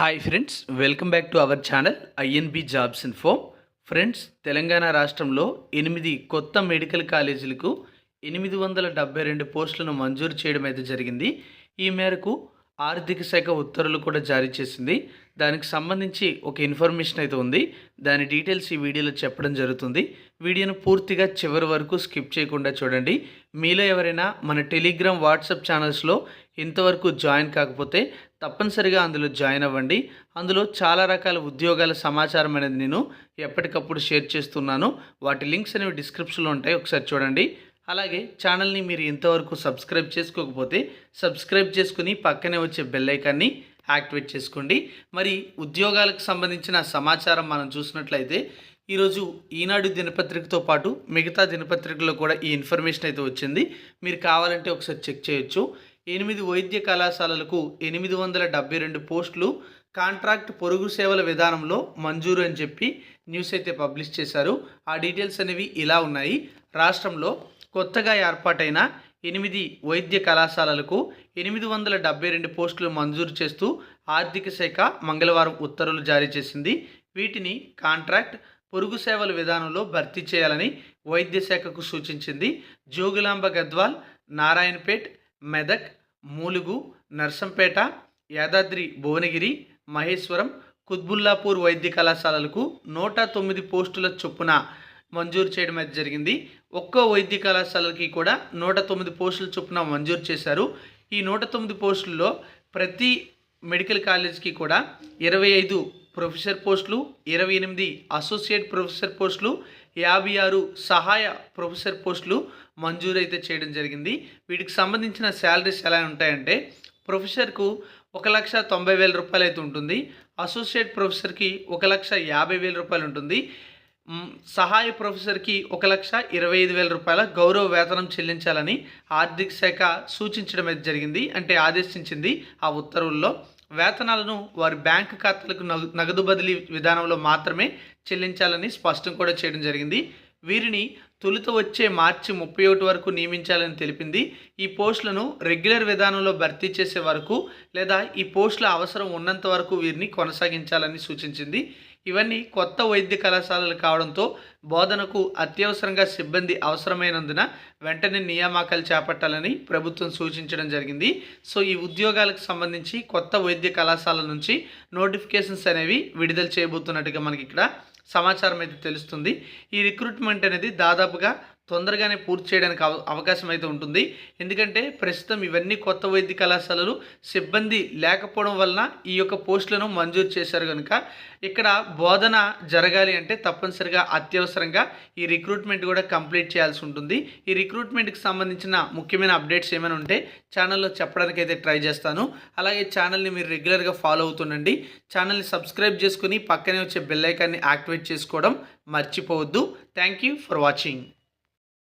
Hi friends welcome back to our channel INB jobs info friends Telangana రాష్ట్రంలో ఎనిమిది కొత్త medical కాలేజీలకు ఎనిమిది వందల డెబ్బై రెండు పోస్టులను మంజూరు చేయడం అయితే జరిగింది. ఈ మేరకు ఆర్థిక శాఖ ఉత్తర్వులు కూడా జారీ చేసింది. దానికి సంబంధించి ఒక ఇన్ఫర్మేషన్ అయితే ఉంది. దాని డీటెయిల్స్ ఈ వీడియోలో చెప్పడం జరుగుతుంది. వీడియోను పూర్తిగా చివరి వరకు స్కిప్ చేయకుండా చూడండి. మీలో ఎవరైనా మన టెలిగ్రామ్ వాట్సాప్ ఛానల్స్లో ఇంతవరకు జాయిన్ కాకపోతే తప్పనిసరిగా అందులో జాయిన్ అవ్వండి. అందులో చాలా రకాల ఉద్యోగాల సమాచారం అనేది నేను ఎప్పటికప్పుడు షేర్ చేస్తున్నాను. వాటి లింక్స్ అనేవి డిస్క్రిప్షన్లో ఉంటాయి. ఒకసారి చూడండి. అలాగే ఛానల్ని మీరు ఇంతవరకు సబ్స్క్రైబ్ చేసుకోకపోతే సబ్స్క్రైబ్ చేసుకుని పక్కనే వచ్చే బెల్ ఐకాన్ని యాక్టివేట్ చేసుకోండి. మరి ఉద్యోగాలకు సంబంధించిన సమాచారం మనం చూసినట్లయితే ఈరోజు ఈనాడు దినపత్రికతో పాటు మిగతా దినపత్రికలో కూడా ఈ ఇన్ఫర్మేషన్ అయితే వచ్చింది. మీరు కావాలంటే ఒకసారి చెక్ చేయొచ్చు. ఎనిమిది వైద్య కళాశాలలకు ఎనిమిది వందల డెబ్బై రెండు పోస్టులు కాంట్రాక్ట్ పొరుగు సేవల విధానంలో మంజూరు అని చెప్పి న్యూస్ అయితే పబ్లిష్ చేశారు. ఆ డీటెయిల్స్ అనేవి ఇలా ఉన్నాయి. రాష్ట్రంలో కొత్తగా ఏర్పాటైన ఎనిమిది వైద్య కళాశాలలకు ఎనిమిది వందల డెబ్బై రెండు పోస్టులు మంజూరు చేస్తూ ఆర్థిక శాఖ మంగళవారం ఉత్తర్వులు జారీ చేసింది. వీటిని కాంట్రాక్ట్ పొరుగు సేవల విధానంలో భర్తీ చేయాలని వైద్య శాఖకు సూచించింది. జోగులాంబ గద్వాల్ నారాయణపేట్ మెదక్ మూలుగు నర్సంపేట యాదాద్రి భువనగిరి మహేశ్వరం కుత్బుల్లాపూర్ వైద్య కళాశాలలకు నూట తొమ్మిది పోస్టుల చొప్పున మంజూరు చేయడం అయితే జరిగింది. ఒక్కో వైద్య కళాశాలకి కూడా నూట తొమ్మిది పోస్టుల చొప్పున మంజూరు చేశారు. ఈ నూట తొమ్మిది పోస్టుల్లో ప్రతి మెడికల్ కాలేజ్కి కూడా ఇరవై ఐదు ప్రొఫెసర్ పోస్టులు ఇరవై ఎనిమిది అసోసియేట్ ప్రొఫెసర్ పోస్టులు యాభై ఆరు సహాయ ప్రొఫెసర్ పోస్టులు మంజూరు అయితే చేయడం జరిగింది. వీటికి సంబంధించిన శాలరీస్ ఎలా ఉంటాయంటే ప్రొఫెసర్కు ఒక లక్ష తొంభై వేల రూపాయలు అయితే ఉంటుంది. అసోసియేట్ ప్రొఫెసర్కి ఒక లక్ష యాభై వేల రూపాయలు ఉంటుంది. సహాయ ప్రొఫెసర్కి ఒక లక్ష ఇరవై ఐదు వేల రూపాయల గౌరవ వేతనం చెల్లించాలని ఆర్థిక శాఖ సూచించడం అయితే జరిగింది అంటే ఆదేశించింది ఆ ఉత్తర్వుల్లో. వేతనాలను వారి బ్యాంకు ఖాతాలకు నగదు బదిలీ విధానంలో మాత్రమే చెల్లించాలని స్పష్టం కూడా చేయడం జరిగింది. వీరిని తొలుత వచ్చే మార్చి ముప్పై ఒకటి వరకు నియమించాలని తెలిపింది. ఈ పోస్టులను రెగ్యులర్ విధానంలో భర్తీ చేసే వరకు లేదా ఈ పోస్టుల అవసరం ఉన్నంత వరకు వీరిని కొనసాగించాలని సూచించింది. ఇవన్నీ కొత్త వైద్య కళాశాలలు కావడంతో బోధనకు అత్యవసరంగా సిబ్బంది అవసరమైనందున వెంటనే నియామకాలు చేపట్టాలని ప్రభుత్వం సూచించడం జరిగింది. సో ఈ ఉద్యోగాలకు సంబంధించి కొత్త వైద్య కళాశాల నుంచి నోటిఫికేషన్స్ అనేవి విడుదల చేయబోతున్నట్టుగా మనకి ఇక్కడ సమాచారం అయితే తెలుస్తుంది. ఈ రిక్రూట్మెంట్ అనేది దాదాపుగా తొందరగానే పూర్తి చేయడానికి అవ అవకాశం అయితే ఉంటుంది. ఎందుకంటే ప్రస్తుతం ఇవన్నీ కొత్త వైద్య కళాశాలలు సిబ్బంది లేకపోవడం వలన ఈ యొక్క పోస్టులను మంజూరు చేశారు కనుక ఇక్కడ బోధన జరగాలి అంటే తప్పనిసరిగా అత్యవసరంగా ఈ రిక్రూట్మెంట్ కూడా కంప్లీట్ చేయాల్సి ఉంటుంది. ఈ రిక్రూట్మెంట్కి సంబంధించిన ముఖ్యమైన అప్డేట్స్ ఏమైనా ఉంటే ఛానల్లో చెప్పడానికి అయితే ట్రై చేస్తాను. అలాగే ఛానల్ని మీరు రెగ్యులర్గా ఫాలో అవుతుండండి ఛానల్ని సబ్స్క్రైబ్ చేసుకుని పక్కనే వచ్చే బెల్ ఐకాన్ని యాక్టివేట్ చేసుకోవడం మర్చిపోవద్దు. Thank you for watching.